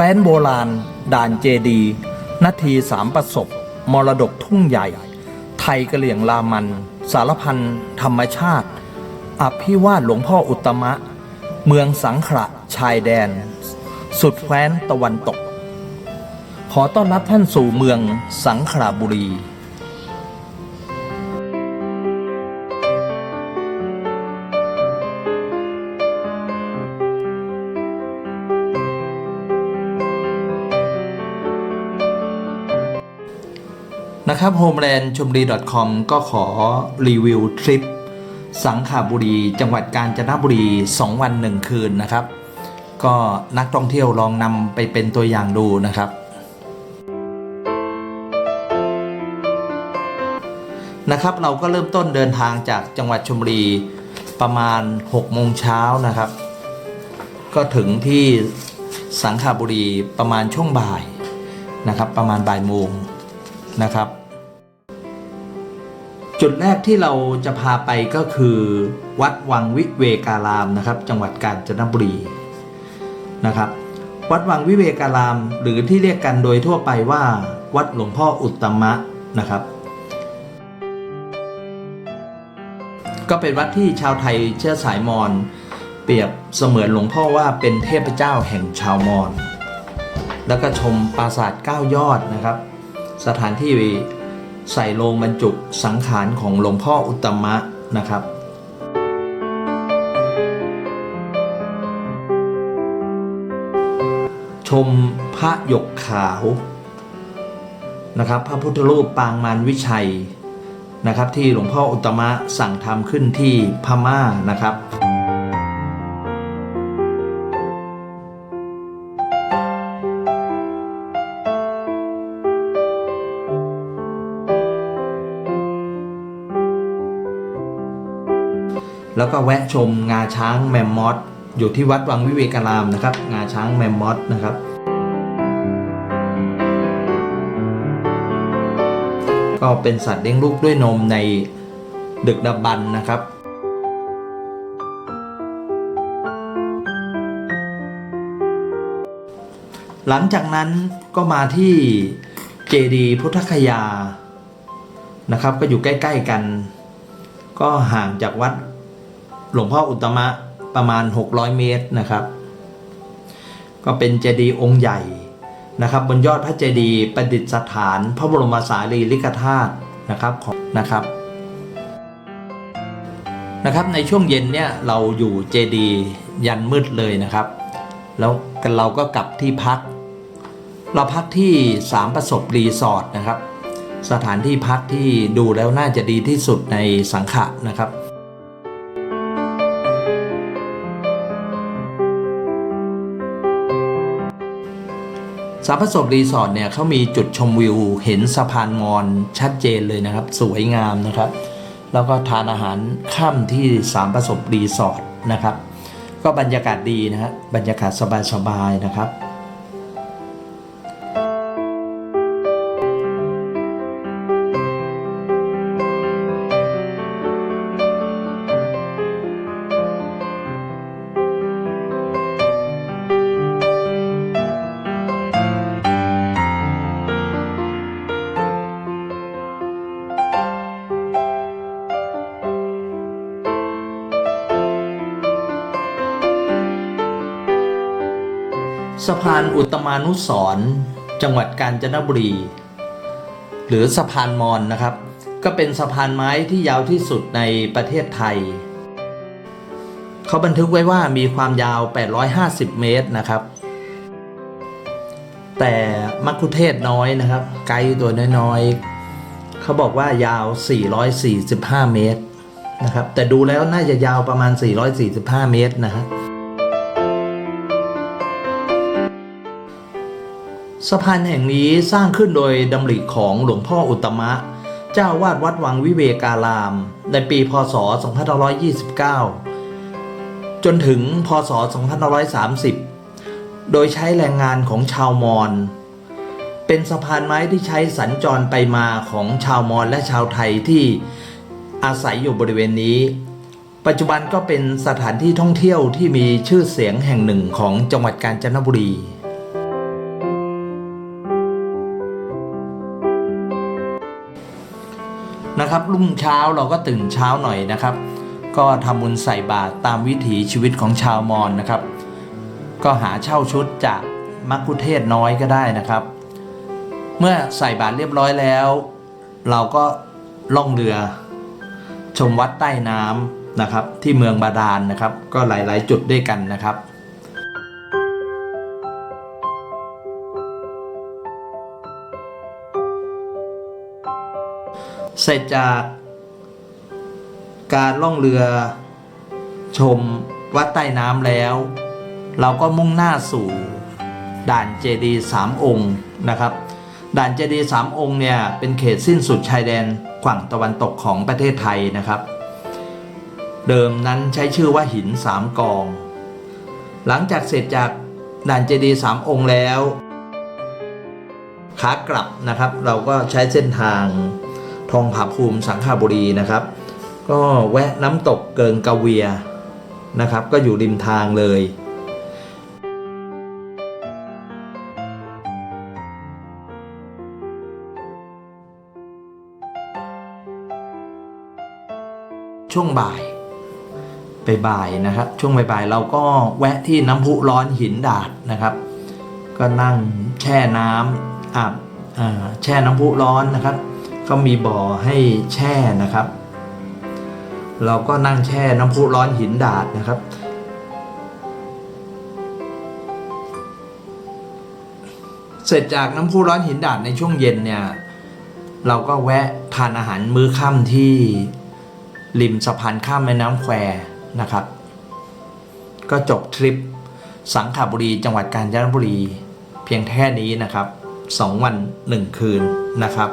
ว้นโบราณ ด่านเจดี นาทีสามประสบ มรดกทุ่งใหญ่ ไทยกระเหลี่ยงลามัน สารพันธรรมชาติ อภิวาทหลวงพ่ออุตมะ เมืองสังขละชายแดน สุดแคว้นตะวันตก ขอต้อนรับท่านสู่เมืองสังขระบุรี นะครับ homeland ชมรี .com ก็ขอรีวิวทริป สังขบุรี จังหวัดกาญจนบุรี 2 วัน 1 คืนนะครับ ก็นักท่องเที่ยวลองนำไปเป็นตัวอย่างดูนะครับนะครับ เราก็เริ่มต้นเดินทางจากจังหวัดชมบุรีประมาณ6โมงเช้านะครับ ก็ถึงที่สังขบุรีประมาณช่วงบ่ายนะครับ ประมาณบ่ายโมงนะครับ จุดแรกที่เราจะพาไปก็คือ วัดวังวิเวการามนะครับ จังหวัดกาญจนบุรีนะครับ วัดวังวิเวการาม หรือที่เรียกกันโดยทั่วไปว่า วัดหลวงพ่ออุตตมะนะครับ ก็เป็นวัดที่ชาวไทยเชื้อสายมอญเปรียบเสมือนหลวงพ่อว่าเป็นเทพเจ้าแห่งชาวมอญแล้วก็ชมปราสาทเก้ายอดนะครับ สถานที่ ใส่โลงบรรจุสังขารของหลวงพ่ออุตมะนะครับชมพระหยกขาวนะครับ พระพุทธรูปปางมารวิชัยนะครับ ที่หลวงพ่ออุตมะสั่งทำขึ้นที่พม่านะครับ แล้วก็แวะชมงาช้างแมมมอสอยู่ที่วัดวังวิเวการามนะครับ งาช้างแมมมอสนะครับ ก็เป็นสัตว์เลี้ยงลูกด้วยนมในดึกดำบรรพ์นะครับหลังจากนั้นก็มาที่เจดีพุทธคยานะครับ ก็อยู่ใกล้ ๆกัน ก็ห่างจากวัด หลวงพ่ออุตมะประมาณ 600 เมตรนะครับ ก็เป็นเจดีย์องค์ใหญ่นะครับบนยอดพระเจดีย์ประดิษฐาน พระบรมสารีริกธาตุนะครับของนะครับนะครับในช่วงเย็นเนี่ยเราอยู่เจดีย์ยันมืดเลยนะครับ แล้วกันเราก็กลับที่พัก เราพักที่สามประสบรีสอร์ทนะครับ สถานที่พักที่ดูแล้วน่าจะดีที่สุดในสังขะนะครับ สามประสบรีสอร์ทเนี่ยเขามีจุดชมวิวเห็นสะพานมอญชัดเจนเลยนะครับ สวยงามนะครับ แล้วก็ทานอาหารค่ำที่สามประสบรีสอร์ทนะครับ ก็บรรยากาศดีนะฮะบรรยากาศสบายๆนะครับะพานอุตมานุสร์จังหวัดกาญจนบุรี หรือสะพานมอญนะครับ ก็เป็นสะพานไม้ที่ยาวที่สุดในประเทศไทย เขาบันทึกไว้ว่ามีความยาว 850 เมตรนะครับ แต่มักคุเทศน้อยนะครับ ไกด์ตัวน้อยๆเขาบอกว่ายาว 445 เมตรนะครับ แต่ดูแล้วน่าจะยาวประมาณ 445 เมตรนะฮะ สะพานแห่งนี้สร้างขึ้นโดยดำริของหลวงพ่ออุตมะ เจ้าวาดวัดวังวิเวการาม ในปีพศ 2529 จนถึงพศ 2530 โดยใช้แรงงานของชาวมอญเป็นสะพานไม้ที่ใช้สัญจรไปมาของชาวมอญและชาวไทยที่อาศัยอยู่บริเวณนี้ ปัจจุบันก็เป็นสถานที่ท่องเที่ยวที่มีชื่อเสียงแห่งหนึ่งของจังหวัดกาญจนบุรี นะครับรุ่งเช้าเราก็ตื่นเช้าหน่อยนะครับ ก็ทำบุญใส่บาตรตามวิถีชีวิตของชาวมอญนะครับ ก็หาเช่าชุดจากมักคุเทศน้อยก็ได้นะครับ เมื่อใส่บาตรเรียบร้อยแล้ว เราก็ล่องเรือ ชมวัดใต้น้ำนะครับ ที่เมืองบาดาลนนะครับ ก็หลาย ๆ จุดด้วยกันนะครับ เสร็จจากการล่องเรือชมวัดใต้น้ำแล้ว เราก็มุ่งหน้าสู่ด่านเจดีสามองค์นะครับ ด่านเจดีสามองค์เนี่ยเป็นเขตสิ้นสุดชายแดนฝั่งตะวันตกของประเทศไทยนะครับ เดิมนั้นใช้ชื่อว่าหินสามกอง หลังจากเสร็จจากด่านเจดีสามองค์แล้วขากลับนะครับ เราก็ใช้เส้นทาง ทองผาภูมิสังขบุรีนะครับ ก็แวะน้ำตกเกิงกะเวียนะครับ ก็อยู่ริมทางเลยช่วงบ่ายไปบ่ายนะครับ ช่วงบ่ายเราก็แวะที่น้ำพุร้อนหินดาดนะครับ ก็นั่งแช่น้ำอาบแช่น้ำพุร้อนนะครับ ก็มีบ่อให้แช่นะครับ เราก็นั่งแช่น้ำพุร้อนหินดาดนะครับ เสร็จจากน้ำพุร้อนหินดาดในช่วงเย็นเนี่ยเราก็แวะทานอาหารมื้อค่ำที่ริมสะพานข้ามแม่น้ำแควนะครับ ก็จบทริปสังขบุรีจังหวัดกาญจนบุรี เพียงแค่นี้นะครับ 2 วัน 1 คืนนะครับ